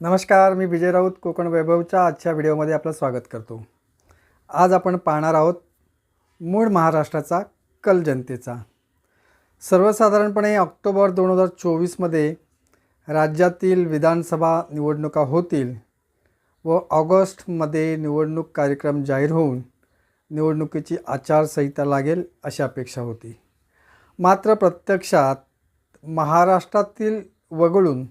नमस्कार मी विजय राऊत कोकण वैभवच्या आजच्या व्हिडिओमध्ये आपलं स्वागत करतो. आज आपण पाहणार आहोत मूळ महाराष्ट्राचा कल जनतेचा. सर्वसाधारणपणे ऑक्टोबर दोन हजार चोवीसमध्ये राज्यातील विधानसभा निवडणुका होतील व ऑगस्टमध्ये निवडणूक कार्यक्रम जाहीर होऊन निवडणुकीची आचारसंहिता लागेल अशी अपेक्षा होती. मात्र प्रत्यक्षात महाराष्ट्रातील वगळून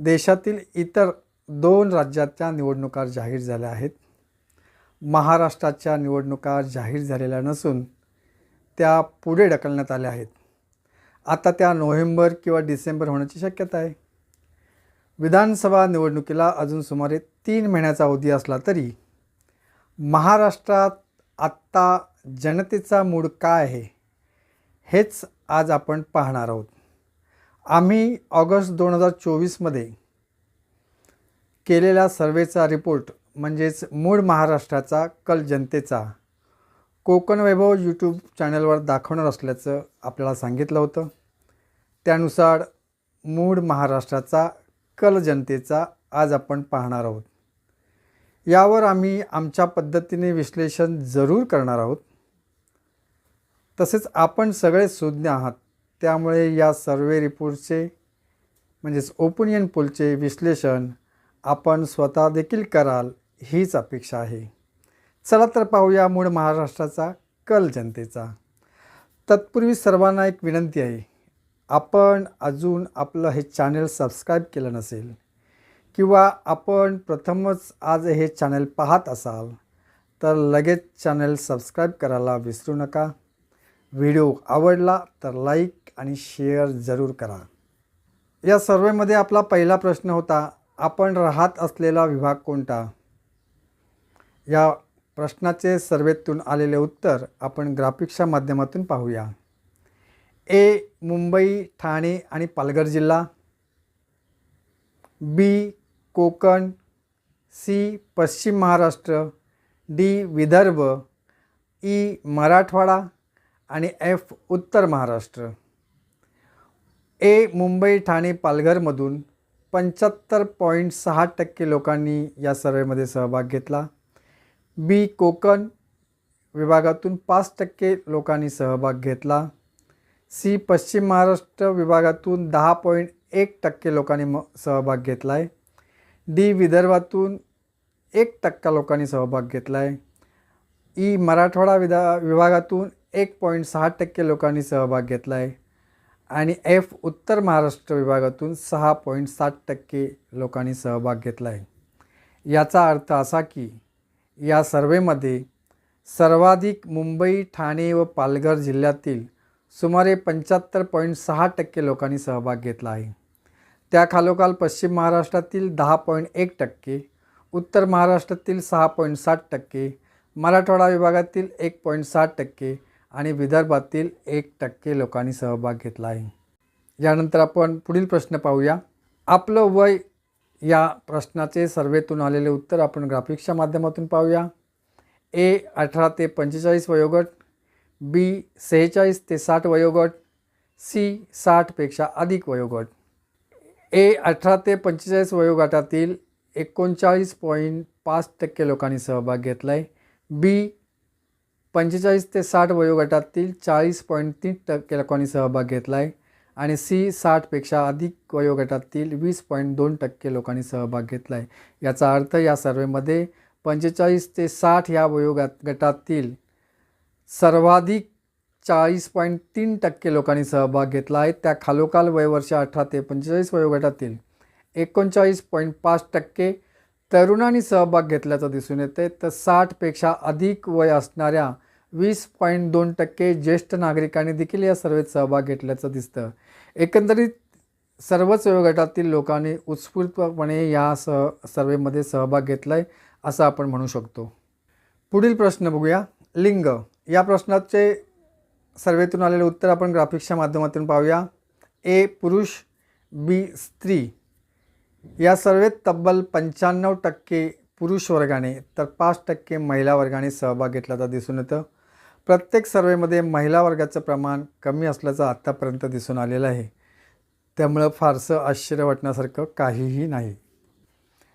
देशातील इतर दोन राज्याच्या निवडणुका जाहीर झाल्या आहेत. महाराष्ट्राच्या निवडणुका जाहीर झालेल्या नसून त्या पुढे ढकलण्यात आल्या आहेत. आता त्या नोव्हेंबर किंवा डिसेंबर होण्याची शक्यता आहे. विधानसभा निवडणुकीला अजून सुमारे तीन महिन्याचा अवधी असला तरी महाराष्ट्रात आत्ता जनतेचा मूड काय आहे हेच आज आपण पाहणार आहोत. आम्ही ऑगस्ट दोन हजार चोवीसमध्ये केलेल्या सर्वेचा रिपोर्ट म्हणजेच मूळ महाराष्ट्राचा कल जनतेचा कोकण वैभव यूट्यूब चॅनलवर दाखवणार असल्याचं आपल्याला सांगितलं होतं. त्यानुसार मूळ महाराष्ट्राचा कल जनतेचा आज आपण पाहणार आहोत. यावर आम्ही आमच्या पद्धतीने विश्लेषण जरूर करणार आहोत. तसेच आपण सगळे सुज्ञ आहात. त्यामुळे या सर्वे रिपोर्टचे म्हणजेच ओपिनियन पोलचे विश्लेषण आपण स्वतः देखील कराल हीच अपेक्षा आहे. चला तर पाहूया मूळ महाराष्ट्राचा कल जनतेचा. तत्पूर्वी सर्वांना एक विनंती आहे आपण अजून आपलं हे चॅनल सबस्क्राईब केलं नसेल किंवा आपण प्रथमच आज हे चॅनल पाहत असाल तर लगेच चॅनल सबस्क्राईब करायला विसरू नका. व्हिडिओ आवडला तर लाईक आणि शेअर जरूर करा. या सर्वेमध्ये आपला पहिला प्रश्न होता आपण राहत असलेला विभाग कोणता? या प्रश्नाचे सर्वेतून आलेले उत्तर आपण ग्राफिक्सच्या माध्यमातून पाहूया. ए मुंबई ठाणे आणि पालघर जिल्हा. बी कोकण. सी पश्चिम महाराष्ट्र. डी विदर्भ. ई मराठवाडा. आणि एफ उत्तर महाराष्ट्र. ए मुंबई ठाणे पालघरमधून पंच्याहत्तर पॉईंट सहा टक्के लोकांनी या सर्वेमध्ये सहभाग घेतला. बी कोकण विभागातून पाच टक्के लोकांनी सहभाग घेतला. सी पश्चिम महाराष्ट्र विभागातून दहा पॉईंट एक टक्के लोकांनी म सहभाग घेतला आहे डी विदर्भातून एक टक्का लोकांनी सहभाग घेतला आहे ई मराठवाडा विदा विभागातून एक पॉईंट सहा टक्के लोकांनी सहभाग घेतला आहे आणि एफ उत्तर महाराष्ट्र विभागातून सहा पॉईंट सात टक्के लोकांनी सहभाग घेतला आहे याचा अर्थ असा की या सर्वेमध्ये सर्वाधिक मुंबई ठाणे व पालघर जिल्ह्यातील सुमारे पंच्याहत्तर पॉईंट सहा टक्के लोकांनी सहभाग घेतला आहे. त्याखालोखाल पश्चिम महाराष्ट्रातील दहा पॉईंट एक टक्के उत्तर महाराष्ट्रातील सहा पॉईंट सात टक्के मराठवाडा विभागातील एक पॉईंट सात टक्के आणि विदर्भातील एक टक्के लोकांनी सहभाग घेतला आहे. यानंतर आपण पुढील प्रश्न पाहूया. आपलं वय या प्रश्नाचे सर्वेतून आलेले उत्तर आपण ग्राफिक्सच्या माध्यमातून पाहूया. ए अठरा ते पंचेचाळीस वयोगट. बी सेहेचाळीस ते साठ वयोगट. सी साठपेक्षा अधिक वयोगट. ए अठरा ते पंचेचाळीस वयोगटातील एकोणचाळीस पॉईंट पाच टक्के लोकांनी सहभाग घेतला आहे बी पंचेचाळीस ते साठ वयोगटातील चाळीस पॉईंट तीन टक्के लोकांनी सहभाग घेतला आहे आणि सी साठपेक्षा अधिक वयोगटातील वीस पॉईंट दोन टक्के लोकांनी सहभाग घेतला आहे याचा अर्थ या सर्वेमध्ये पंचेचाळीस ते साठ या वयोगट गटातील सर्वाधिक चाळीस पॉईंट तीन टक्के लोकांनी सहभाग घेतला आहे त्या खालोखाल वयवर्ष अठरा ते पंचेचाळीस वयोगटातील एकोणचाळीस पॉईंट पाच टक्के तरुणांनी सहभाग घेतल्याचं दिसून येते तर साठपेक्षा अधिक वय असणाऱ्या वीस पॉईंट दोन टक्के ज्येष्ठ नागरिकांनी देखील या सर्वेत सहभाग घेतल्याचं दिसतं. एकंदरीत सर्वच वयोगटातील लोकांनी उत्स्फूर्तपणे या स सर्वेमध्ये सहभाग घेतला आहे असं आपण म्हणू शकतो. पुढील प्रश्न बघूया. लिंग. या प्रश्नाचे सर्वेतून आलेले उत्तर आपण ग्राफिक्सच्या माध्यमातून पाहूया. ए पुरुष. बी स्त्री. या सर्वेत तब्बल पंच्याण्णव टक्के पुरुष वर्गाने तर पाच टक्के महिला वर्गाने सहभाग घेतल्याचं दिसून येतं. प्रत्येक सर्वेमध्ये महिला वर्गाचं प्रमाण कमी असल्याचं आत्तापर्यंत दिसून आलेलं आहे. त्यामुळं फारसं आश्चर्य वाटण्यासारखं काहीही नाही.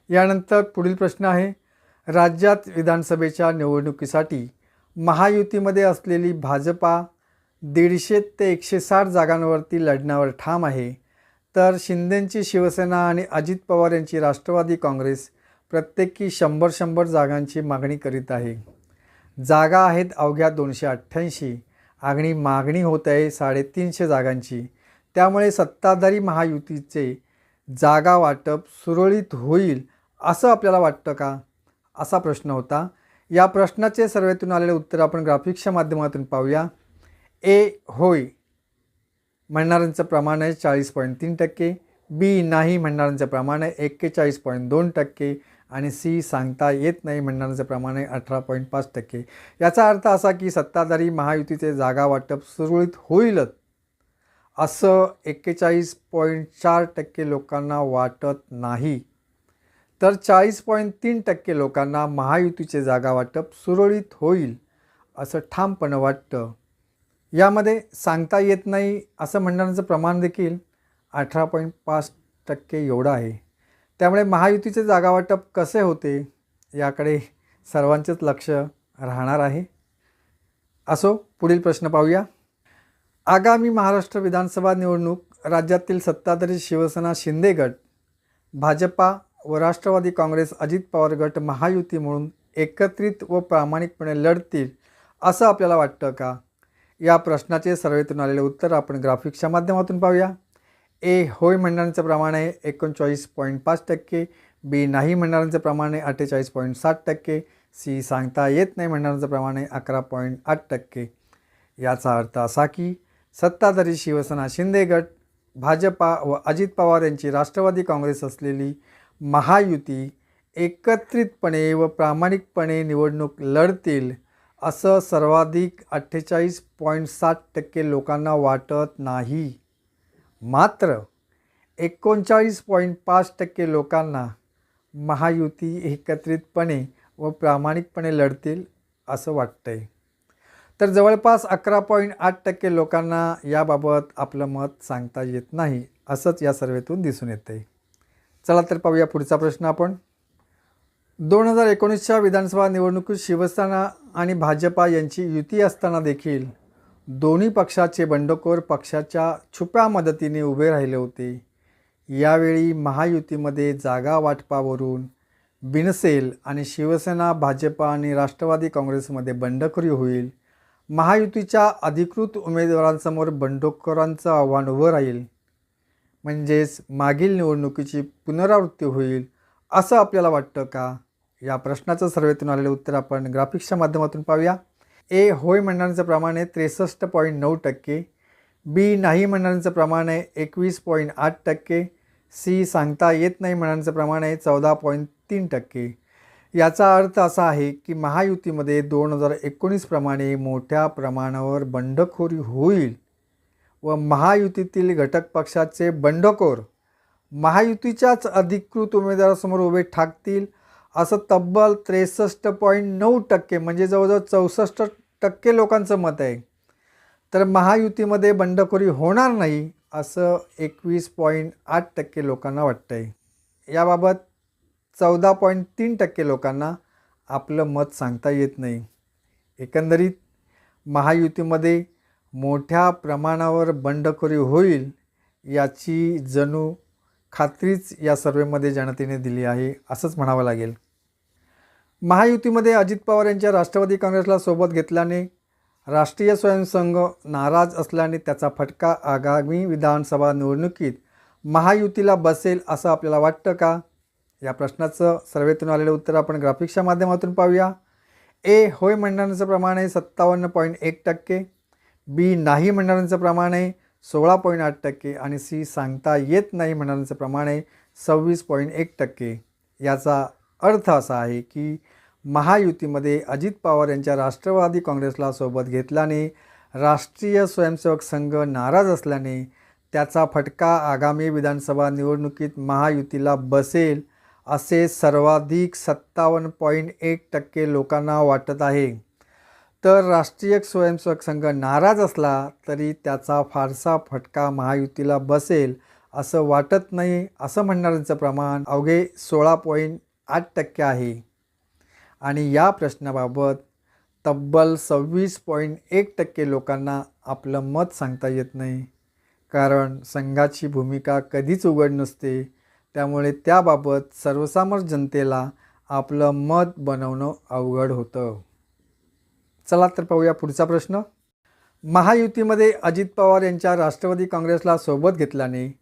यानंतर पुढील प्रश्न आहे राज्यात विधानसभेच्या निवडणुकीसाठी महायुतीमध्ये असलेली भाजपा दीडशे ते एकशे साठ जागांवरती लढण्यावर ठाम आहे. तर शिंदेंची शिवसेना आणि अजित पवार यांची राष्ट्रवादी काँग्रेस प्रत्येकी शंभर शंभर जागांची मागणी करीत आहे. जागा आहेत अवघ्या दोनशे अठ्ठ्याऐंशी. आणि मागणी होत आहे साडेतीनशे जागांची. त्यामुळे सत्ताधारी महायुतीचे जागा वाटप सुरळीत होईल असं आपल्याला वाटतं का? असा प्रश्न होता. या प्रश्नाचे सर्वेतून आलेले उत्तर आपण ग्राफिक्सच्या माध्यमातून पाहूया. ए होय म्हणणाऱ्यांचं प्रमाण आहे चाळीस पॉईंट तीन टक्के. बी नाही म्हणणाऱ्यांचं प्रमाण आहे एक्केचाळीस पॉईंट दोन टक्के. आणि सी सांगता येत नाही म्हणणाऱ्यांचं प्रमाण आहे अठरा पॉईंट पाच टक्के. याचा अर्थ असा की सत्ताधारी महायुतीचे जागा वाटप सुरळीत होईलच असं एक्केचाळीस पॉईंट चार टक्के लोकांना वाटत नाही. तर चाळीस पॉईंट तीन टक्के लोकांना महायुतीचे जागा वाटप सुरळीत होईल असं ठामपणं वाटतं. यामध्ये सांगता येत नाही असं म्हणण्याचं प्रमाण देखील अठरा पॉईंट पाच टक्के एवढं आहे. त्यामुळे महायुतीचे जागा वाटप कसे होते याकडे सर्वांचेच लक्ष राहणार आहे. असो पुढील प्रश्न पाहूया. आगामी महाराष्ट्र विधानसभा निवडणूक राज्यातील सत्ताधारी शिवसेना शिंदे गट भाजपा व राष्ट्रवादी काँग्रेस अजित पवार गट महायुती म्हणून एकत्रित व प्रामाणिकपणे लढतील असं आपल्याला वाटतं का? या प्रश्नाचे सर्वेतून आलेले उत्तर आपण ग्राफिक्सच्या माध्यमातून पाहूया. ए होय म्हणणाऱ्यांचं प्रमाण आहे एकोणचाळीस पॉईंट पाच टक्के बी नाही म्हणणाऱ्यांचं प्रमाण आहे अठ्ठेचाळीस पॉईंट सात टक्के सी सांगता येत नाही म्हणणाऱ्यांचं प्रमाण आहे अकरा पॉईंट आठ टक्के. याचा अर्थ असा की सत्ताधारी शिवसेना शिंदे गट भाजपा व अजित पवार यांची राष्ट्रवादी काँग्रेस असलेली महायुती एकत्रितपणे व प्रामाणिकपणे निवडणूक लढतील असं सर्वाधिक अठ्ठेचाळीस पॉईंट सात टक्के लोकांना वाटत नाही. मात्र एकोणचाळीस पॉईंट पाच टक्के लोकांना महायुती एकत्रितपणे व प्रामाणिकपणे लढतील असं वाटतंय. तर जवळपास अकरा पॉईंट आठ टक्के लोकांना याबाबत आपलं मत सांगता येत नाही असंच या सर्वेतून दिसून येतं आहे चला तर पाहूया पुढचा प्रश्न आपण. दोन हजार एकोणीसच्या विधानसभा निवडणुकीत शिवसेना आणि भाजपा यांची युती असताना देखील दोन्ही पक्षाचे बंडखोर पक्षाच्या छुप्या मदतीने उभे राहिले होते. यावेळी महायुतीमध्ये जागा वाटपावरून बिनसेल आणि शिवसेना भाजपा आणि राष्ट्रवादी काँग्रेसमध्ये बंडखोरी होईल. महायुतीच्या अधिकृत उमेदवारांसमोर बंडखोरांचं आव्हान उभं राहील. म्हणजेच मागील निवडणुकीची पुनरावृत्ती होईल असं आपल्याला वाटतं का? या प्रश्नाचं सर्वेतून आलेलं उत्तर आपण ग्राफिक्सच्या माध्यमातून पाहूया. ए होय म्हणणाऱ्यांचं प्रमाण आहे त्रेसष्ट पॉईंट नऊ टक्के बी नाही म्हणणाऱ्यांचं प्रमाण आहे एकवीस पॉईंट आठ टक्के सी सांगता येत नाही म्हणण्याचं प्रमाण आहे चौदा पॉईंट तीन टक्के. याचा अर्थ असा आहे की महायुतीमध्ये दोन हजार एकोणीसप्रमाणे मोठ्या प्रमाणावर बंडखोरी होईल व महायुतीतील घटक पक्षाचे बंडखोर महायुतीच्याच अधिकृत उमेदवारासमोर उभे ठाकतील असं तब्बल त्रेसष्ट पॉईंट नऊ टक्के म्हणजे जवळजवळ चौसष्ट टक्के लोकांचं मत आहे. तर महायुतीमध्ये बंडखोरी होणार नाही असं एकवीस पॉईंट आठ टक्के लोकांना वाटतं आहे याबाबत चौदा पॉईंट तीन टक्के लोकांना आपलं मत सांगता येत नाही. एकंदरीत महायुतीमध्ये मोठ्या प्रमाणावर बंडखोरी होईल याची जणू खात्रीच या सर्वेमध्ये जनतेने दिली आहे असंच म्हणावं लागेल. महायुतीमध्ये अजित पवार यांच्या राष्ट्रवादी काँग्रेसला सोबत घेतल्याने राष्ट्रीय स्वयंसंघ नाराज असल्याने त्याचा फटका आगामी विधानसभा निवडणुकीत महायुतीला बसेल असं आपल्याला वाटतं का? या प्रश्नाचं सर्वेतून आलेलं उत्तर आपण ग्राफिक्सच्या माध्यमातून पाहूया. ए होय म्हणणाऱ्यांचं प्रमाण आहे सत्तावन्न पॉईंट एक टक्के. बी नाही म्हणणाऱ्यांचं प्रमाण आहे सोळा पॉईंट आठ टक्के. आणि सी सांगता येत नाही म्हणणाऱ्यांचं प्रमाण आहे सव्वीस पॉईंट एक टक्के. याचा अर्थ असा आहे की महायुतीमध्ये अजित पवार यांच्या राष्ट्रवादी काँग्रेसला सोबत घेतल्याने राष्ट्रीय स्वयंसेवक संघ नाराज असल्याने त्याचा फटका आगामी विधानसभा निवडणुकीत महायुतीला बसेल असे सर्वाधिक सत्तावन्न पॉईंट एक टक्के लोकांना वाटत आहे. तर राष्ट्रीय स्वयंसेवक संघ नाराज असला तरी त्याचा फारसा फटका महायुतीला बसेल असं वाटत नाही असं म्हणणाऱ्यांचं प्रमाण अवघे सोळा पॉईंट आठ टक्के आहे. आणि या प्रश्नाबाबत तब्बल सव्वीस पॉईंट एक टक्के लोकांना आपलं मत सांगता येत नाही. कारण संघाची भूमिका कधीच उघड नसते. त्यामुळे त्याबाबत सर्वसामर जनतेला आपलं मत बनवणं अवघड होतं. चला तर पाहूया पुढचा प्रश्न. महायुतीमध्ये अजित पवार यांच्या राष्ट्रवादी काँग्रेसला सोबत घेतल्याने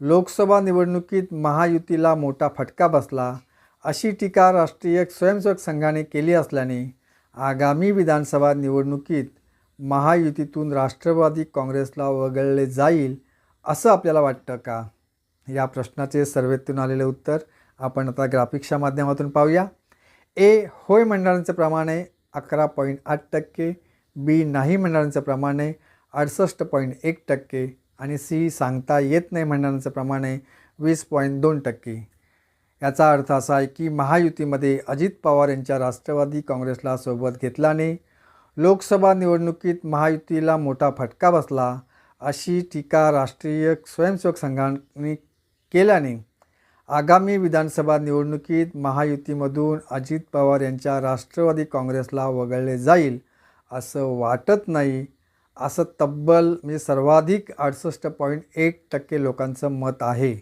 लोकसभा निवडणुकीत महायुतीला मोठा फटका बसला. अशी टीका राष्ट्रीय स्वयंसेवक संघाने केली असल्याने आगामी विधानसभा निवडणुकीत महायुतीतून राष्ट्रवादी काँग्रेसला वगळले जाईल असं आपल्याला वाटतं का? या प्रश्नाचे सर्वेतून आलेले उत्तर आपण आता ग्राफिक्सच्या माध्यमातून पाहूया. ए होय मंडळांचे प्रमाण आहे अकरा पॉईंट आठ टक्के बी नाही म्हणणाऱ्यांचं प्रमाण आहे अडसष्ट पॉईंट एक टक्के आणि सी सांगता येत नाही म्हणणाऱ्यांचं प्रमाण आहे वीस पॉईंट दोन टक्के. याचा अर्थ असा आहे की महायुतीमध्ये अजित पवार यांच्या राष्ट्रवादी काँग्रेसला सोबत घेतल्याने लोकसभा निवडणुकीत महायुतीला मोठा फटका बसला अशी टीका राष्ट्रीय स्वयंसेवक संघाने केल्याने आगामी विधानसभा निवडणुकीत महायुतीमधून अजित पवार यांच्या राष्ट्रवादी काँग्रेसला वगळले जाईल असं वाटत नाही असं तब्बल म्हणजे सर्वाधिक अडसष्ट पॉईंट एक टक्के लोकांचं मत आहे.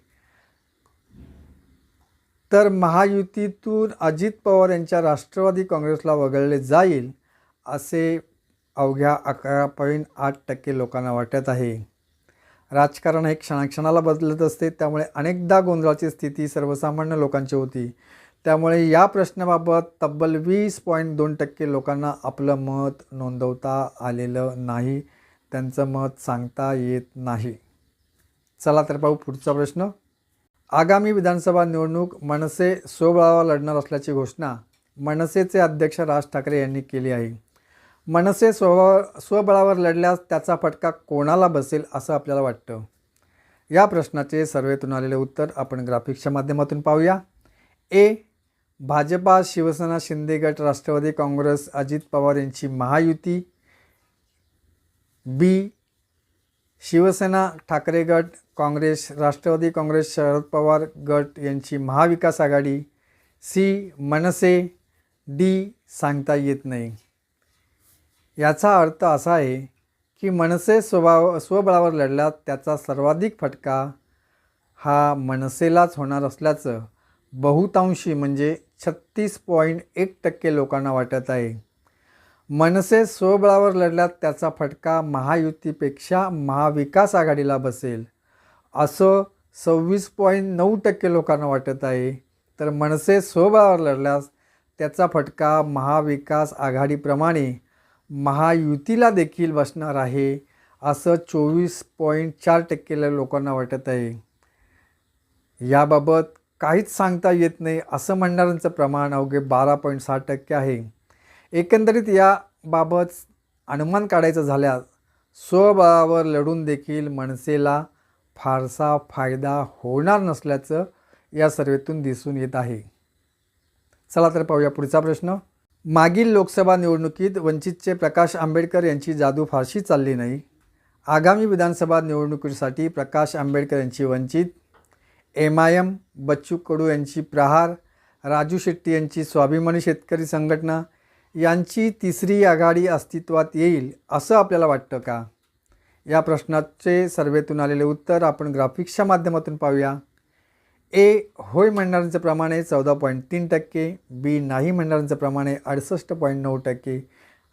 तर महायुतीतून अजित पवार यांच्या राष्ट्रवादी काँग्रेसला वगळले जाईल असे अवघ्या अकरा पॉईंट आठ टक्के लोकांना वाटत आहे. राजकारण हे क्षणाक्षणाला बदलत असते त्यामुळे अनेकदा गोंधळाची स्थिती सर्वसामान्य लोकांची होती. त्यामुळे या प्रश्नाबाबत तब्बल वीस पॉईंट दोन टक्के लोकांना आपलं मत नोंदवता आलेलं नाही त्यांचं मत सांगता येत नाही. चला तर पाहू पुढचा प्रश्न. आगामी विधानसभा निवडणूक मनसे स्वबळावर लढणार असल्याची घोषणा मनसेचे अध्यक्ष राज ठाकरे यांनी केली आहे. मनसे स्व स्वबळावर लढल्यास त्याचा फटका कोणाला बसेल असं आपल्याला वाटतं? या प्रश्नाचे सर्वेतून आलेले उत्तर आपण ग्राफिक्सच्या माध्यमातून पाहूया. ए. भाजपा शिवसेना शिंदे गट राष्ट्रवादी काँग्रेस अजित पवार यांची महायुती. बी. शिवसेना ठाकरे गट काँग्रेस राष्ट्रवादी काँग्रेस शरद पवार गट यांची महाविकास आघाडी. सी मनसे. डी सांगता येत नाही. याचा अर्थ असा आहे की मनसे स्वभाव स्वबळावर लढल्यात त्याचा सर्वाधिक फटका हा मनसेलाच होणार असल्याचं बहुतांशी म्हणजे छत्तीस पॉईंट एक टक्के लोकांना वाटत आहे. मनसे स्वबळावर लढल्यात त्याचा फटका महायुतीपेक्षा महाविकास आघाडीला बसेल. असं सव्वीस पॉईंट नऊ टक्के लोकांना वाटत आहे. तर मनसे स्वभावावर लढल्यास त्याचा फटका महाविकास आघाडीप्रमाणे महायुतीला देखील बसणार आहे असं चोवीस पॉईंट चार टक्के लोकांना वाटत आहे. याबाबत काहीच सांगता येत नाही असं म्हणणाऱ्यांचं प्रमाण अवघे बारा पॉईंट सहा टक्के आहे. एकंदरीत याबाबत अनुमान काढायचं झाल्यास स्वबळावर लढून देखील मनसेला फारसा फायदा होणार नसल्याचं या सर्वेतून दिसून येत आहे. चला तर पाहूया पुढचा प्रश्न. मागील लोकसभा निवडणुकीत वंचितचे प्रकाश आंबेडकर यांची जादू फारशी चालली नाही. आगामी विधानसभा निवडणुकीसाठी प्रकाश आंबेडकर यांची वंचित. M I M Bacchu Kadu यांची प्रहार. राजू शेट्टी यांची स्वाभिमानी शेतकरी संघटना. यांची तिसरी आघाडी अस्तित्वात येईल असं आपल्याला वाटतं का? या प्रश्नाचे सर्वेतून आलेले उत्तर आपण ग्राफिक्सच्या माध्यमातून पाहूया. ए होय म्हणणाऱ्यांचं प्रमाणे चौदा पॉईंट तीन टक्के बी नाही म्हणणाऱ्यांचं प्रमाणे अडुसष्ट पॉईंट नऊ टक्के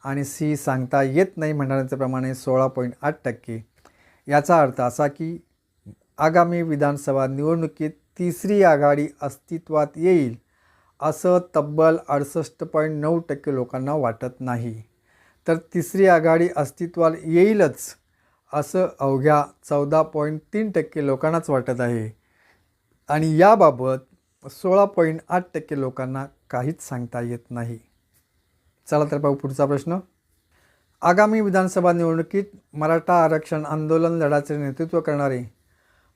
आणि सी सांगता येत नाही म्हणणाऱ्यांचं प्रमाणे सोळा पॉईंट आठ टक्के. याचा अर्थ असा की आगामी विधानसभा निवडणुकीत तिसरी आघाडी अस्तित्वात येईल असं तब्बल अडुसष्ट पॉईंट नऊ टक्के लोकांना वाटत नाही. तर तिसरी आघाडी अस्तित्वात येईलच असं अवघ्या चौदा पॉईंट तीन टक्के लोकांनाच वाटत आहे. आणि याबाबत सोळा पॉईंट आठ टक्के लोकांना काहीच सांगता येत नाही. चला तर पाहू पुढचा प्रश्न. आगामी विधानसभा निवडणुकीत मराठा आरक्षण आंदोलन लढाचे नेतृत्व करणारे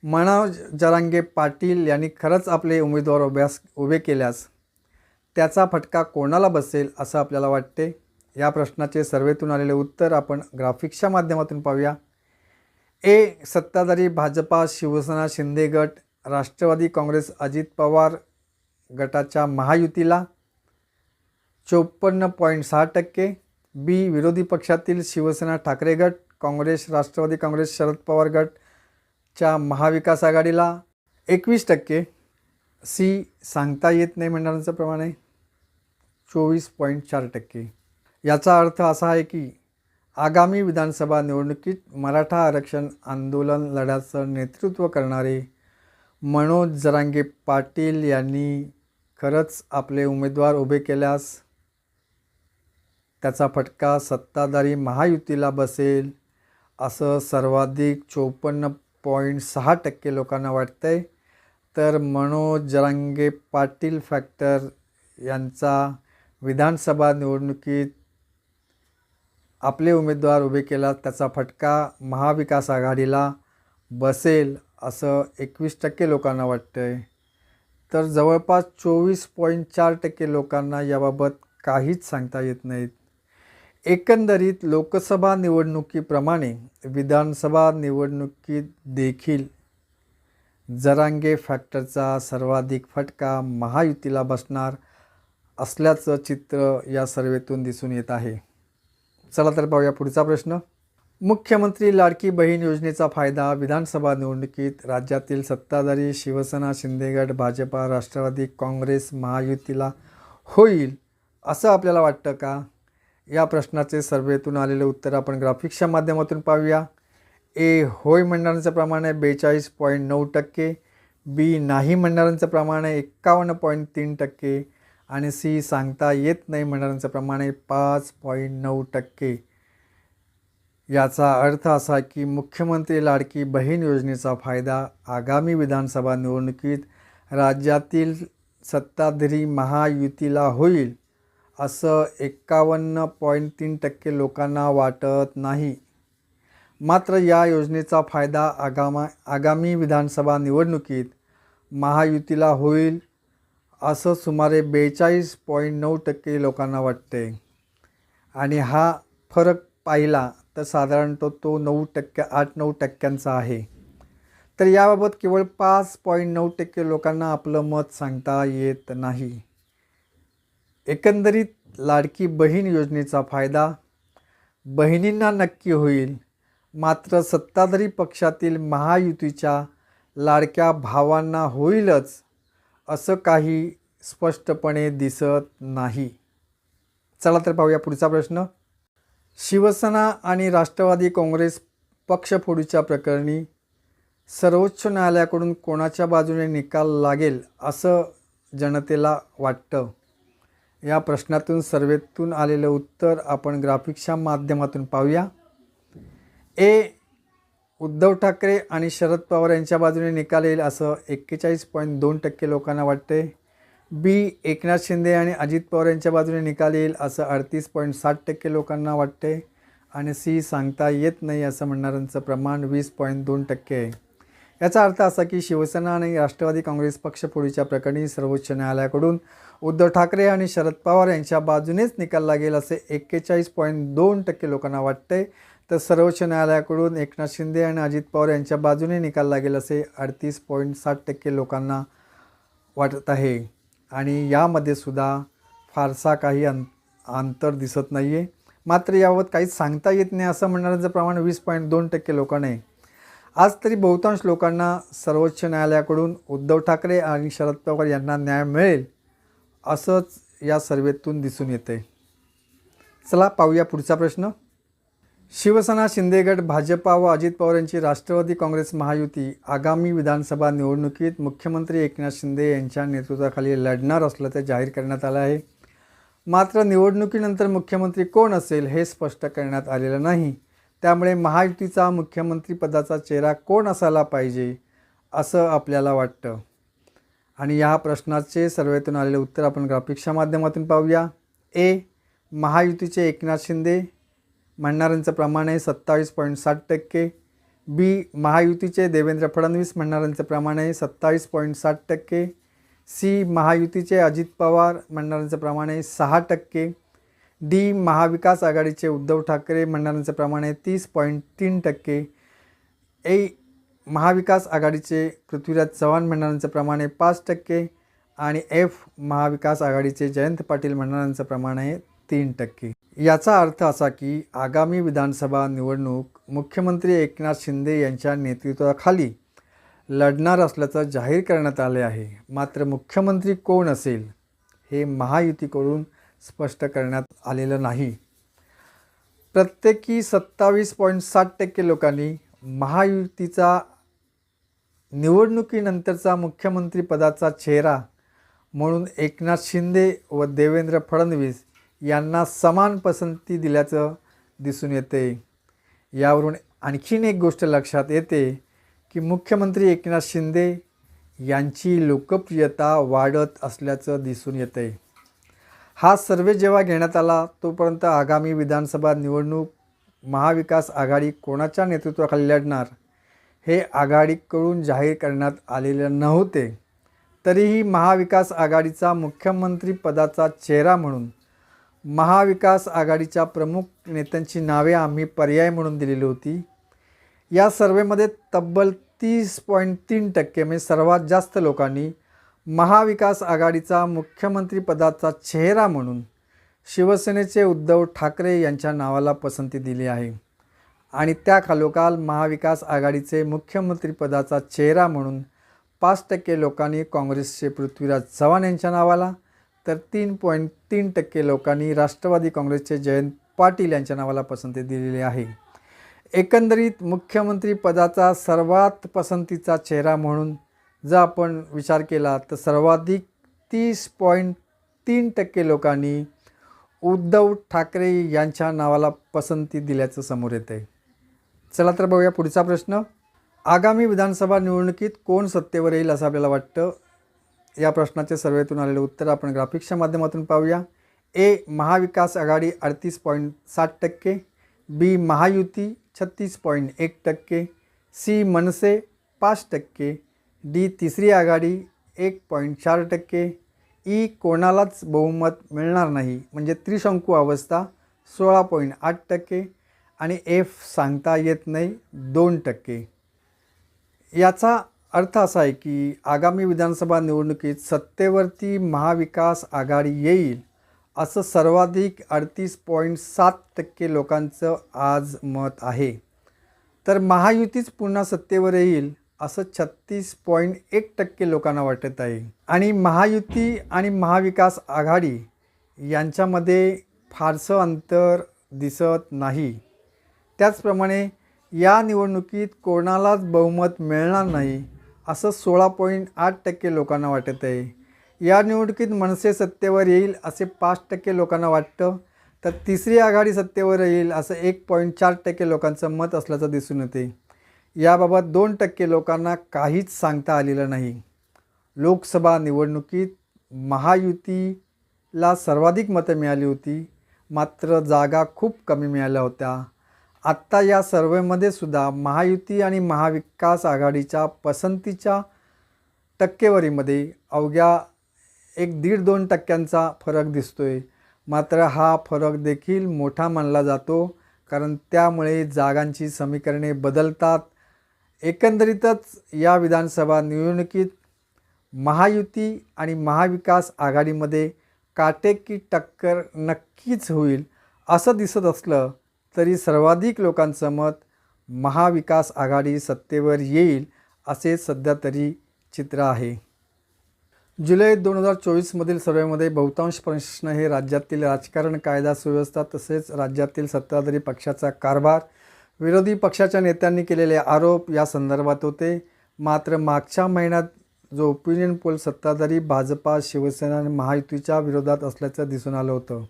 मनोज जरांगे पाटील यांनी खरंच आपले उमेदवार उभ्यास उभे केल्यास त्याचा फटका कोणाला बसेल असं आपल्याला वाटते? या प्रश्नाचे सर्वेतून आलेले उत्तर आपण ग्राफिक्सच्या माध्यमातून पाहूया. ए सत्ताधारी भाजपा शिवसेना शिंदे गट राष्ट्रवादी काँग्रेस अजित पवार गटाच्या महायुतीला चोपन्न पॉईंट सहा टक्के बी विरोधी पक्षातील शिवसेना ठाकरे गट काँग्रेस राष्ट्रवादी काँग्रेस शरद पवार गटच्या महाविकास आघाडीला एकवीस टक्के सी सांगता येत नाही म्हणणाऱ्यांचं प्रमाणे चोवीस पॉईंट चार टक्के. याचा अर्थ असा आहे की आगामी विधानसभा निवडणुकीत मराठा आरक्षण आंदोलन लढ्याचं नेतृत्व करणारे मनोज जरांगे पाटील यांनी खरंच आपले उमेदवार उभे केल्यास त्याचा फटका सत्ताधारी महायुतीला बसेल असं सर्वाधिक चोपन्न पॉईंट सहा टक्के लोकांना वाटतं आहे तर मनोज जरांगे पाटील फॅक्टर यांचा विधानसभा निवडणुकीत आपले उमेदवार उभे केला त्याचा फटका महाविकास आघाडीला बसेल असं एकवीस टक्के लोकांना वाटतं आहे तर जवळपास चोवीस पॉईंट चार टक्के लोकांना याबाबत काहीच सांगता येत नाहीत. एकंदरीत लोकसभा निवडणुकीप्रमाणे विधानसभा निवडणुकीत देखील जरांगे फॅक्टरचा सर्वाधिक फटका महायुतीला बसणार असल्याचं चित्र या सर्वेतून दिसून येत आहे. चला तर पाहूया पुढचा प्रश्न. मुख्यमंत्री लाडकी बहीण योजनेचा फायदा विधानसभा निवडणुकीत राज्यातील सत्ताधारी शिवसेना शिंदेगड भाजपा राष्ट्रवादी काँग्रेस महायुतीला होईल असं आपल्याला वाटतं का? या प्रश्नाचे सर्वेतून आलेले उत्तर आपण ग्राफिक्सच्या माध्यमातून पाहूया. ए होय म्हणणाऱ्यांचं प्रमाण आहे बेचाळीस पॉईंट नऊ टक्के. बी नाही म्हणणाऱ्यांचं प्रमाण आहे एक्कावन्न पॉईंट तीन टक्के. आणि सी सांगता येत नाही म्हणणाऱ्यांचं प्रमाण आहे पाच पॉईंट नऊ टक्के. याचा अर्थ असा की मुख्यमंत्री लाडकी बहीण योजनेचा फायदा आगामी विधानसभा निवडणुकीत राज्यातील सत्ताधारी महायुतीला होईल असं एक्कावन्न पॉईंट तीन टक्के लोकांना वाटत नाही. मात्र या योजनेचा फायदा आगामा आगामी विधानसभा निवडणुकीत महायुतीला होईल असं सुमारे बेचाळीस पॉईंट नऊ टक्के लोकांना वाटते. आणि हा फरक पाहिला तर साधारणतः तो नऊ टक्के आठ नऊ टक्क्यांचा आहे. तर याबाबत केवळ पाच पॉईंट नऊ टक्के लोकांना आपलं मत सांगता येत नाही. एकंदरीत लाडकी बहीण योजनेचा फायदा बहिणींना नक्की होईल. मात्र सत्ताधारी पक्षातील महायुतीच्या लाडक्या भावांना होईलच. असं काही स्पष्टपणे दिसत नाही. चला तर पाहूया पुढचा प्रश्न. शिवसेना आणि राष्ट्रवादी काँग्रेस पक्षफोडीच्या प्रकरणी सर्वोच्च न्यायालयाकडून कोणाच्या बाजूने निकाल लागेल असं जनतेला वाटतं? या प्रश्नातून सर्वेतून आलेलं उत्तर आपण ग्राफिक्सच्या माध्यमातून पाहूया. ए उद्धव ठाकरे आणि शरद पवार यांच्या बाजूने निकाल येईल असं एक्केचाळीस पॉईंट दोन टक्के लोकांना वाटते बी एकनाथ शिंदे आणि अजित पवार यांच्या बाजूने निकाल येईल असं अडतीस पॉईंट साठ टक्के लोकांना वाटते आणि सी सांगता येत नाही असं म्हणणाऱ्यांचं प्रमाण वीस पॉईंट दोन टक्के आहे. याचा अर्थ असा की शिवसेना आणि राष्ट्रवादी काँग्रेस पक्षफोडीच्या प्रकरणी सर्वोच्च न्यायालयाकडून उद्धव ठाकरे आणि शरद पवार यांच्या बाजूनेच निकाल लागेल असे एक्केचाळीस पॉईंट दोन टक्के लोकांना वाटते तर सर्वोच्च न्यायालयाकडून एकनाथ शिंदे आणि अजित पवार यांच्या बाजूने निकाल लागेल असे अडतीस पॉईंट साठ टक्के लोकांना वाटत आहे. आणि यामध्ये सुद्धा फारसा काही अं अंतर दिसत नाही आहे मात्र याबाबत काहीच सांगता येत नाही असं म्हणणाऱ्यांचं प्रमाण वीस पॉईंट दोन टक्के लोकांना आहे. आज तरी बहुतांश लोकांना सर्वोच्च न्यायालयाकडून उद्धव ठाकरे आणि शरद पवार यांना न्याय मिळेल असंच या सर्वेतून दिसून येते चला पाहूया पुढचा प्रश्न. शिवसेना शिंदेगड भाजपा व अजित पवार यांची राष्ट्रवादी काँग्रेस महायुती आगामी विधानसभा निवडणुकीत मुख्यमंत्री एकनाथ शिंदे यांच्या नेतृत्वाखाली लढणार असल्याचे जाहीर करण्यात आलं आहे. मात्र निवडणुकीनंतर मुख्यमंत्री कोण असेल हे स्पष्ट करण्यात आलेलं नाही. त्यामुळे महायुतीचा मुख्यमंत्रीपदाचा चेहरा कोण असायला पाहिजे असं आपल्याला वाटतं. आणि या प्रश्नाचे सर्वेतून आलेले उत्तर आपण ग्राफिक्सच्या माध्यमातून पाहूया. ए. महायुतीचे एकनाथ शिंदे म्हणणाऱ्यांचं प्रमाण आहे सत्तावीस पॉईंट साठ टक्के. बी महायुतीचे देवेंद्र फडणवीस म्हणणाऱ्यांचं प्रमाण आहे सत्तावीस पॉईंट साठ टक्के. सी महायुतीचे अजित पवार म्हणणाऱ्यांचं प्रमाण आहे सहा टक्के. डी महाविकास आघाडीचे उद्धव ठाकरे म्हणणाऱ्यांचं प्रमाण आहे तीस पॉईंट तीन टक्के. ए महाविकास आघाडीचे पृथ्वीराज चव्हाण म्हणणाऱ्यांचं प्रमाण आहे पाच टक्के. आणि एफ महाविकास आघाडीचे जयंत पाटील म्हणणाऱ्यांचं प्रमाण आहे तीन टक्के. याचा अर्थ असा की आगामी विधानसभा निवडणूक मुख्यमंत्री एकनाथ शिंदे यांच्या नेतृत्वाखाली लढणार असल्याचं जाहीर करण्यात आले आहे. मात्र मुख्यमंत्री कोण असेल हे महायुतीकडून स्पष्ट करण्यात आलेलं नाही. प्रत्येकी सत्तावीस पॉईंट साठ टक्के लोकांनी महायुतीचा निवडणुकीनंतरचा मुख्यमंत्रीपदाचा चेहरा म्हणून एकनाथ शिंदे व देवेंद्र फडणवीस यांना समान पसंती दिल्याचं दिसून येते. यावरून आणखीन एक गोष्ट लक्षात येते की मुख्यमंत्री एकनाथ शिंदे यांची लोकप्रियता वाढत असल्याचं दिसून येते. हा सर्वे जेव्हा घेण्यात आला तोपर्यंत आगामी विधानसभा निवडणूक महाविकास आघाडी कोणाच्या नेतृत्वाखाली लढणार हे आघाडीकडून जाहीर करण्यात आलेले नव्हते. तरीही महाविकास आघाडीचा मुख्यमंत्रीपदाचा चेहरा म्हणून महाविकास आघाडीच्या प्रमुख नेत्यांची नावे आम्ही पर्याय म्हणून दिलेली होती. या सर्वेमध्ये तब्बल तीस पॉईंट तीन टक्के म्हणजे सर्वात जास्त लोकांनी महाविकास आघाडीचा मुख्यमंत्रीपदाचा चेहरा म्हणून शिवसेनेचे उद्धव ठाकरे यांच्या नावाला पसंती दिली आहे. आणि त्याखालोखाल महाविकास आघाडीचे मुख्यमंत्रीपदाचा चेहरा म्हणून पाच टक्के लोकांनी काँग्रेसचे पृथ्वीराज चव्हाण यांच्या नावाला तर तीन पॉईंट तीन टक्के लोकांनी राष्ट्रवादी काँग्रेसचे जयंत पाटील यांच्या नावाला पसंती दिलेली आहे. एकंदरीत मुख्यमंत्रीपदाचा सर्वात पसंतीचा चेहरा म्हणून जर आपण विचार केला तर सर्वाधिक तीस पॉईंट तीन टक्के लोकांनी उद्धव ठाकरे यांच्या नावाला पसंती दिल्याचं समोर येत आहे चला तर बघूया पुढचा प्रश्न. आगामी विधानसभा निवडणुकीत कोण सत्तेवर येईल असं आपल्याला वाटतं? या प्रश्नाचे सर्वेतून आलेले उत्तर आपण ग्राफिक्सच्या माध्यमातून पाहूया. ए महाविकास आघाडी अडतीस पॉईंट सात टक्के. बी महायुती छत्तीस पॉईंट एक टक्के. सी मनसे पाच टक्के. डी तिसरी आघाडी एक पॉईंट चार टक्के. ई कोणालाच बहुमत मिळणार नाही म्हणजे त्रिशंकू अवस्था सोळा पॉईंट आठ टक्के आणि एफ सांगता येत नाही दोन टक्के. याचा अर्थ असा आहे की आगामी विधानसभा निवडणुकीत सत्तेवरती महाविकास आघाडी येईल असं सर्वाधिक अडतीस पॉईंट सात टक्के लोकांचं आज मत आहे. तर महायुतीच पुन्हा सत्तेवर येईल असं छत्तीस पॉईंट एक टक्के लोकांना वाटत आहे. आणि महायुती आणि महाविकास आघाडी यांच्यामध्ये फारसं अंतर दिसत नाही. त्याचप्रमाणे या निवडणुकीत कोणालाच बहुमत मिळणार नाही असं सोळा पॉईंट आठ टक्के लोकांना वाटत आहे. या निवडणुकीत मनसे सत्तेवर येईल असे पाच टक्के लोकांना वाटतं तर तिसरी आघाडी सत्तेवर येईल असं एक पॉईंट चार टक्के लोकांचं मत असल्याचं दिसून येते. याबाबत दोन टक्के लोकांना काहीच सांगता आलेलं नाही. लोकसभा निवडणुकीत महायुतीला सर्वाधिक मतं मिळाली होती मात्र जागा खूप कमी मिळाल्या होत्या. आत्ता या सर्वेमध्ये सुद्धा महायुती आणि महाविकास आघाडीच्या पसंतीच्या टक्केवारीमध्ये अवघ्या एक दीड दोन टक्क्यांचा फरक दिसतो आहे मात्र हा फरक देखील मोठा मानला जातो कारण त्यामुळे जागांची समीकरणे बदलतात. एकंदरीतच या विधानसभा निवडणुकीत महायुती आणि महाविकास आघाडीमध्ये काटेकी टक्कर नक्कीच होईल असं दिसत असलं तरी सर्वाधिक लोकांचं मत महाविकास आघाडी सत्तेवर येईल असे सध्या तरी चित्र आहे. जुलै दोन हजार चोवीसमधील सर्वेमध्ये बहुतांश प्रश्न हे राज्यातील राजकारण कायदा सुव्यवस्था तसेच राज्यातील सत्ताधारी पक्षाचा कारभार विरोधी पक्षाच्या नेत्यांनी केलेले आरोप या संदर्भात होते. मात्र मागच्या महिन्यात जो ओपिनियन पोल सत्ताधारी भाजपा शिवसेना आणि महायुतीच्या विरोधात असल्याचं दिसून आलं होतं.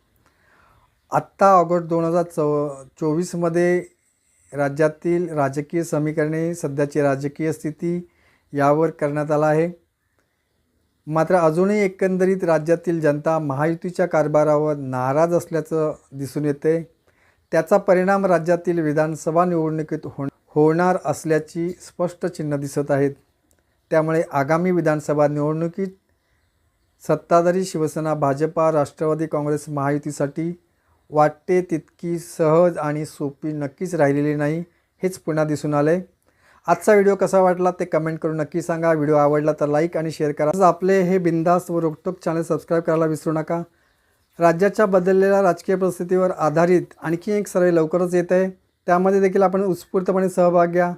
आत्ता ऑगस्ट दोन हजार चौ चोवीसमध्ये राज्यातील राजकीय समीकरणे सध्याची राजकीय स्थिती यावर करण्यात आला आहे. मात्र अजूनही एकंदरीत राज्यातील जनता महायुतीच्या कारभारावर नाराज असल्याचं दिसून येते. त्याचा परिणाम राज्यातील विधानसभा निवडणुकीत हो होणार असल्याची स्पष्ट चिन्ह दिसत आहेत. त्यामुळे आगामी विधानसभा निवडणुकीत सत्ताधारी शिवसेना भाजपा राष्ट्रवादी काँग्रेस महायुतीसाठी वाटते तितकी सहज आणि सोपी नक्कीच राहिलेली नाही हेच पुन्हा दिसून आले आजचा व्हिडिओ कसा वाटला ते कमेंट करून नक्की सांगा. व्हिडिओ आवडला तर लाईक आणि शेअर करा. आपले हे बिंदास व रोकटोक चॅनल सबस्क्राईब करायला विसरू नका. राज्याच्या बदललेल्या राजकीय परिस्थितीवर आधारित आणखी एक सर्वे लवकरच येत आहे. त्यामध्ये देखील आपण उत्स्फूर्तपणे सहभाग घ्या.